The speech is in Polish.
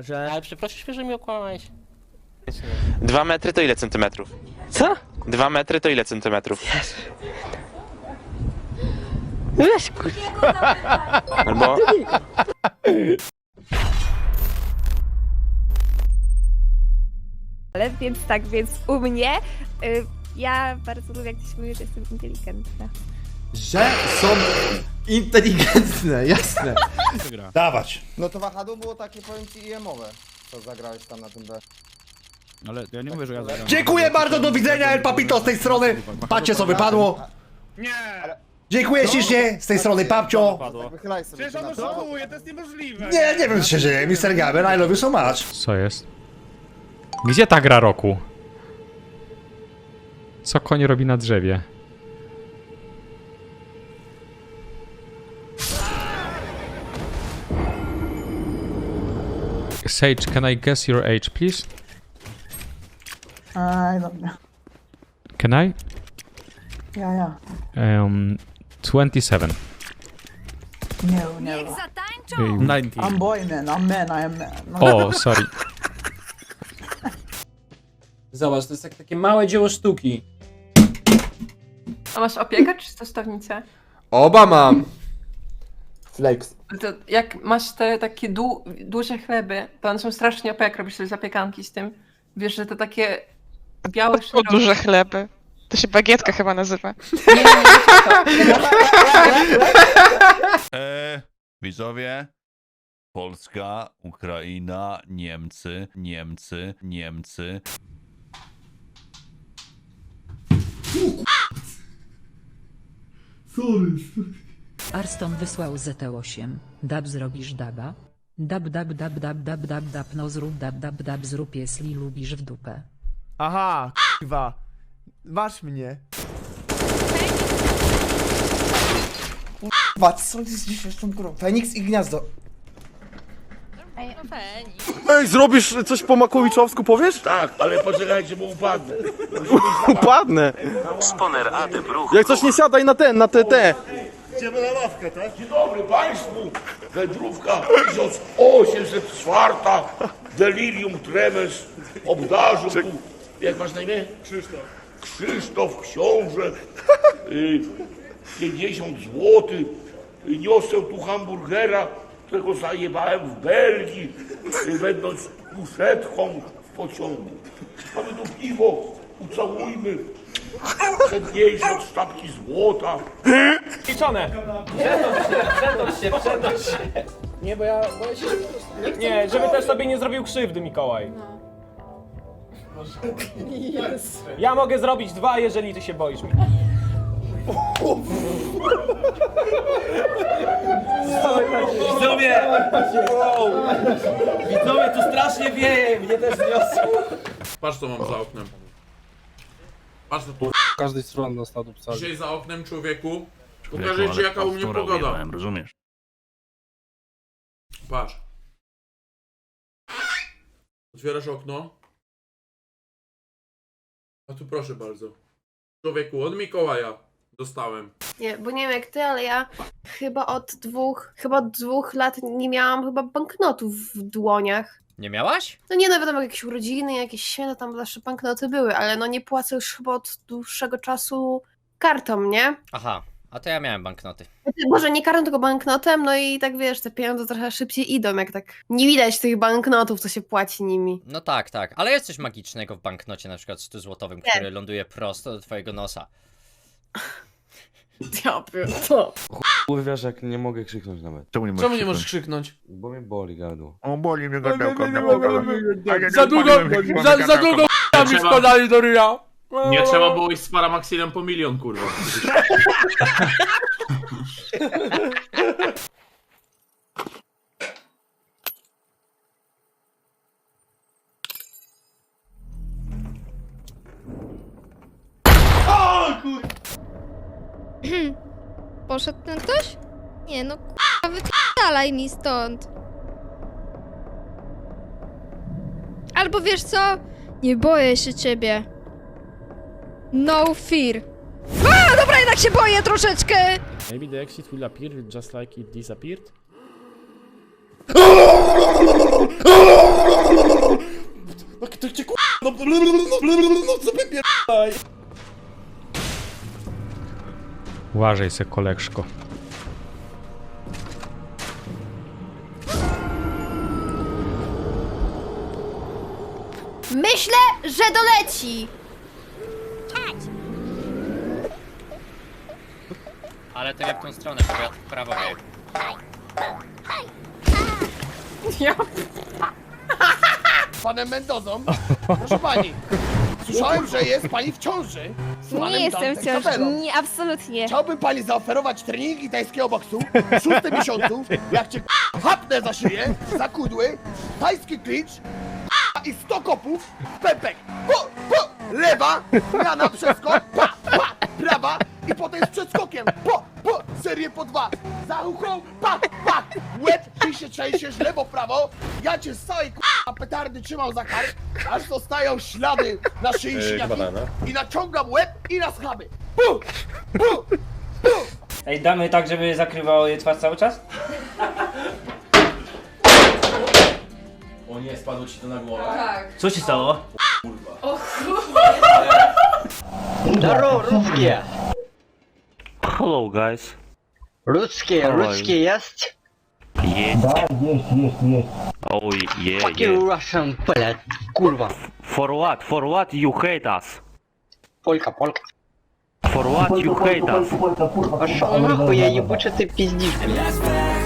że... Ale przeprosisz mnie, że mi okłamałeś. Dwa metry to ile centymetrów? Co? Dwa metry to ile centymetrów? Weź kurwa. Albo... Ale więc tak, więc u mnie y, ja bardzo lubię, jak ktoś mówi, że jestem inteligentna. Że są inteligentne, jasne. Dawać. No to wahadło było takie, powiem ci, IM-owe. Co zagrałeś tam na tym B. Ale ja nie mówię, że ja zagram. Dziękuję bardzo, do widzenia, El Papito z tej strony. Patrzcie co wypadło. Nie! Dziękuję ślicznie, z tej strony Papcio. Tak wychylaj sobie Przecież się on na to. oszukuje, to jest niemożliwe! Nie, nie wiem co się dzieje, Mr. Gaber, I love you so much. Co jest? Gdzie ta gra roku? Co koń robi na drzewie? Sage, can I guess your age, please? I don't know. Can I? Yeah, yeah. Um, 27. No, no. 90. I'm boy man, I'm man, I am man. No. o, sorry. Zobacz, to jest jak takie małe dzieło sztuki. A masz opiekę czy stostownicę? Oba mam. Flakes. To jak masz te takie du duże chleby, to one są strasznie OP, jak robisz sobie zapiekanki z tym. Wiesz, że to takie białe szerokie. duże chleby. To się bagietka chyba nazywa. Nie, nie, nie, nie, to- Eee, widzowie. Polska, Ukraina, Niemcy, Niemcy, Niemcy. Arston wysłał ZT8. Dab zrobisz daba? Dab dab dab dab dab dab dab no zrób dab dab dab zrób jeśli lubisz w dupę. Aha, kurwa. Masz mnie. Kurwa, co jest dzisiaj z tą grą? Feniks i gniazdo. Ej, zrobisz coś po makowiczowsku, powiesz? Tak, ale poczekajcie, bo upadnę. Upadnę. Sponer, a ty bruch. Jak coś nie siadaj na ten, na te, te. Idziemy na ławkę, tak? Dzień dobry Państwu. Wędrówka 1804. Delirium tremens. Obdarzył tu. Jak masz na imię? Krzysztof. Krzysztof, książę. Y, 50 złotych. Y, Niosę tu hamburgera, którego zajebałem w Belgii, y, będąc kusetką w pociągu. Mamy tu piwo, ucałujmy. Cenniejsze od sztabki złota. Liczone! Przenąć się, się. Nie, bo ja boję się, że. Nie, żeby też sobie nie zrobił krzywdy, Mikołaj. Ja mogę zrobić dwa, jeżeli ty się boisz mi. Widzowie! Widzowie, tu strasznie wieje, mnie też zniosło. Patrz co mam za oknem. Patrz to tu. Z każdej strony dostał dupca. Dzisiaj za oknem człowieku. Pokażę ci jaka u mnie pogoda. rozumiesz? Patrz. Otwierasz okno. A tu proszę bardzo. Człowieku, od Mikołaja dostałem. Nie, bo nie wiem jak ty, ale ja chyba od dwóch, chyba od dwóch lat nie miałam chyba banknotów w dłoniach. Nie miałaś? No nie, no wiadomo, jakieś urodziny, jakieś święta, tam zawsze banknoty były, ale no nie płacę już chyba od dłuższego czasu kartą, nie? Aha, a to ja miałem banknoty. Znaczy, Może nie kartą, tylko banknotem, no i tak wiesz, te pieniądze trochę szybciej idą, jak tak nie widać tych banknotów, co się płaci nimi. No tak, tak, ale jest coś magicznego w banknocie, na przykład 100 złotowym, który ląduje prosto do twojego nosa. Ja to. Kurwiasz, jak nie mogę krzyknąć nawet. Czemu nie Czemu nie możesz krzyknąć? Bo mnie boli gardło. O, boli mnie gardełko. Za długo, za, za długo mi składali do ryja. Nie trzeba było iść z Paramaxilem po milion, kurwa. poszedł ten ktoś? Nie, no k***a, wypierdalaj mi stąd. Albo wiesz co? Nie boję się ciebie. No fear. A, dobra, jednak się boję troszeczkę! Maybe the exit will appear just like it disappeared? No, kto cię k***a? No, no, no, no, no, no, no, no, no, no, no, no, no, no, no, Uważaj se, koleżko. Myślę, że doleci. Ale to nie w tą stronę, bo ja w prawo wiem. Panem Mendozą. Proszę pani. Słyszałem, że jest pani w ciąży. Nie jestem Dante wciąż. Nie, absolutnie. Chciałbym pani zaoferować treningi tajskiego boksu w szóstym miesiącu, jak cię k***a, chapnę za szyję, za kudły, tajski k***a, i 100 kopów, po, lewa, zmiana, przeskok, pa, pa, prawa i potem z przeskokiem, po, po, serię po dwa, za uchą, pa, pa, łeb, ty się trzęsiesz, lewo, prawo, ja cię z całej k***a petardy trzymam za kark, aż zostają ślady na szyi siniaki i naciągam łeb i na schaby, pu, pu, Ej, damy tak, żeby zakrywało je twarz cały czas? O nie, spadło ci to na głowę. Co się stało? Здорово, русские! Hello guys. Русские, русские есть? Есть. Oh yeah, Fucking Russian, блядь, курва. For what? For what you hate us? Полька, полька. For what you hate us? Пошел нахуй, я ебучий ты пиздишь, блядь.